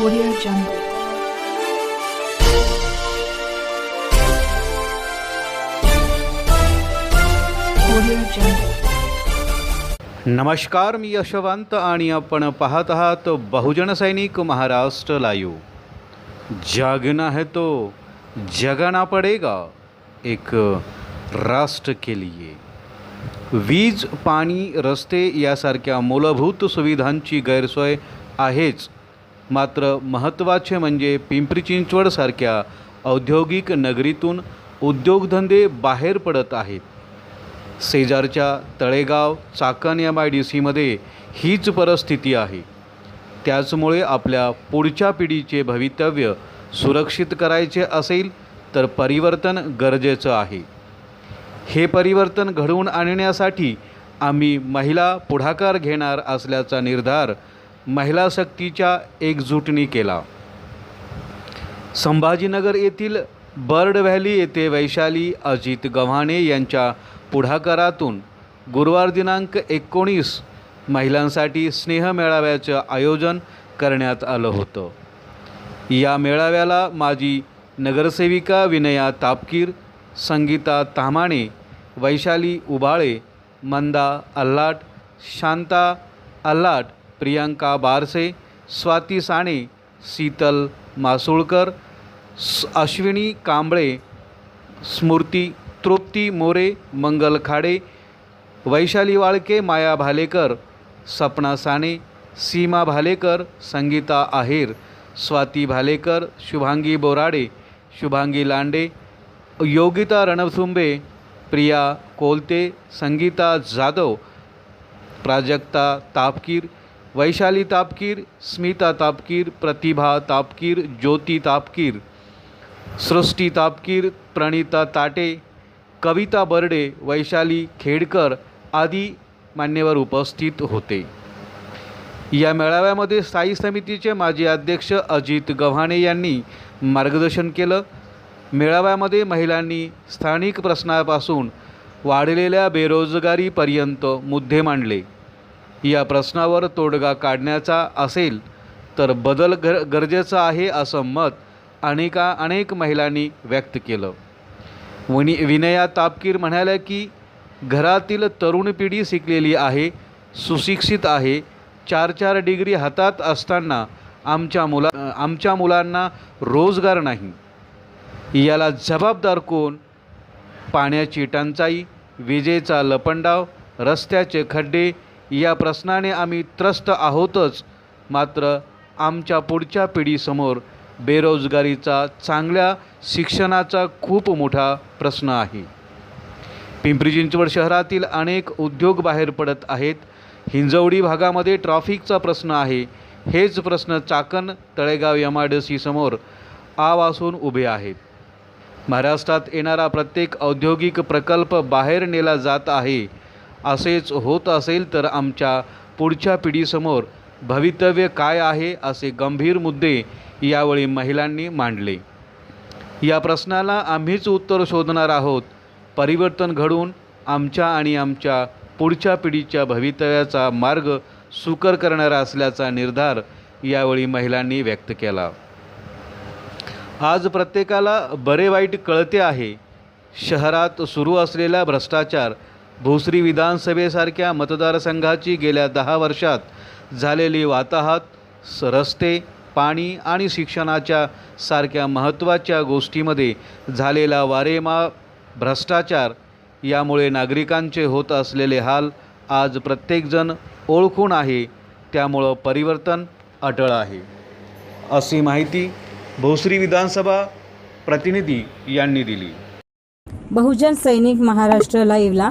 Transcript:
Audio Jungle. नमस्कार मी यशवंत आणि आपण पाहत आहात बहुजन सैनिक महाराष्ट्र लाईव्ह. जागना है तो जगाना पडेगा एक राष्ट्र के लिए. वीज पाणी रस्ते यासारख्या मूलभूत सुविधांची गैरसोय आहेच मात्र महत्त्वाचे म्हणजे पिंपरी चिंचवडसारख्या औद्योगिक नगरीतून उद्योगधंदे बाहेर पडत आहेत. शेजारच्या तळेगाव चाकण या माय डी सीमध्ये हीच परिस्थिती आहे. त्याचमुळे आपल्या पुढच्या पिढीचे भवितव्य सुरक्षित करायचे असेल तर परिवर्तन गरजेचं आहे. हे परिवर्तन घडवून आणण्यासाठी आम्ही महिला पुढाकार घेणार असल्याचा निर्धार महिला सक्तीच्या एकजुटीने केला. संभाजीनगर येथील बर्ड व्हॅली येथे वैशाली अजित गव्हाणे यांच्या पुढाकारातून गुरुवार दिनांक एकोणीस महिलांसाठी स्नेह मेळाव्याचं आयोजन करण्यात आलं होतं. या मेळाव्याला माजी नगरसेविका विनया तापकीर संगीता तामाणे वैशाली उबाळे मंदा अल्लाट शांता अल्लाट प्रियांका बारसे स्वाती साणे शीतल मासुळकर अश्विनी कांबळे स्मृती तृप्ती मोरे मंगल खाडे वैशाली वाळके माया भालेकर सपना साने सीमा भालेकर संगीता आहेर स्वाती भालेकर शुभांगी बोराडे शुभांगी लांडे योगिता रणसुंबे प्रिया कोलते संगीता जाधव प्राजक्ता तापकीर वैशाली तापकीर स्मिता तापकीर प्रतिभा तापकीर ज्योती तापकीर सृष्टी तापकीर प्रणिता ताटे कविता बर्डे वैशाली खेडकर आदी मान्यवर उपस्थित होते. या मेळाव्यामध्ये स्थायी समितीचे माजी अध्यक्ष अजित गव्हाणे यांनी मार्गदर्शन केलं. मेळाव्यामध्ये महिलांनी स्थानिक प्रश्नापासून वाढलेल्या बेरोजगारीपर्यंत मुद्दे मांडले. या प्रश्नावर तोडगा काढण्याचा असेल तर बदल गर गरजेचं आहे असं मत अनेका अनेक महिलांनी व्यक्त केलं. वनी विनया तापकीर म्हणाल्या की घरातील तरुण पिढी शिकलेली आहे सुशिक्षित आहे चार चार डिग्री हातात असताना आमच्या मुला आमच्या मुलांना रोजगार नाही. याला जबाबदार कोण? पाण्याची टंचाई विजेचा लपंडाव रस्त्याचे खड्डे या प्रश्नाने आम्ही त्रस्त आहोतच. मात्र आमच्या पुढच्या पिढीसमोर बेरोजगारीचा चांगल्या शिक्षणाचा खूप मोठा प्रश्न आहे. पिंपरी चिंचवड शहरातील अनेक उद्योग बाहेर पडत आहेत. हिंजवडी भागामध्ये ट्रॉफिकचा प्रश्न आहे. हेच प्रश्न Chakan Talegaon M I D सीसमोर आवासून उभे आहेत. महाराष्ट्रात येणारा प्रत्येक औद्योगिक प्रकल्प बाहेर नेला जात आहे. असेच होत असेल तर आमच्या पुढच्या पिढीसमोर भवितव्य काय आहे असे गंभीर मुद्दे यावेळी महिलांनी मांडले. या प्रश्नाला आम्हीच उत्तर शोधणार आहोत. परिवर्तन घडवून आमच्या आणि आमच्या पुढच्या पिढीच्या भवितव्याचा मार्ग सुकर करणारा असल्याचा निर्धार यावेळी महिलांनी व्यक्त केला. आज प्रत्येकाला बरे वाईट कळते आहे. शहरात सुरू असलेला भ्रष्टाचार भोसरी विधानसभेसारख्या मतदारसंघाची गेल्या दहा वर्षात झालेली वाताहत स रस्ते पाणी आणि शिक्षणाच्या सारख्या महत्त्वाच्या गोष्टीमध्ये झालेला वारेमा भ्रष्टाचार यामुळे नागरिकांचे होत असलेले हाल आज प्रत्येकजण ओळखून आहे. त्यामुळं परिवर्तन अटळ आहे. अशी माहिती भोसरी विधानसभा प्रतिनिधी यांनी दिली. बहुजन सैनिक महाराष्ट्र लाईव्हला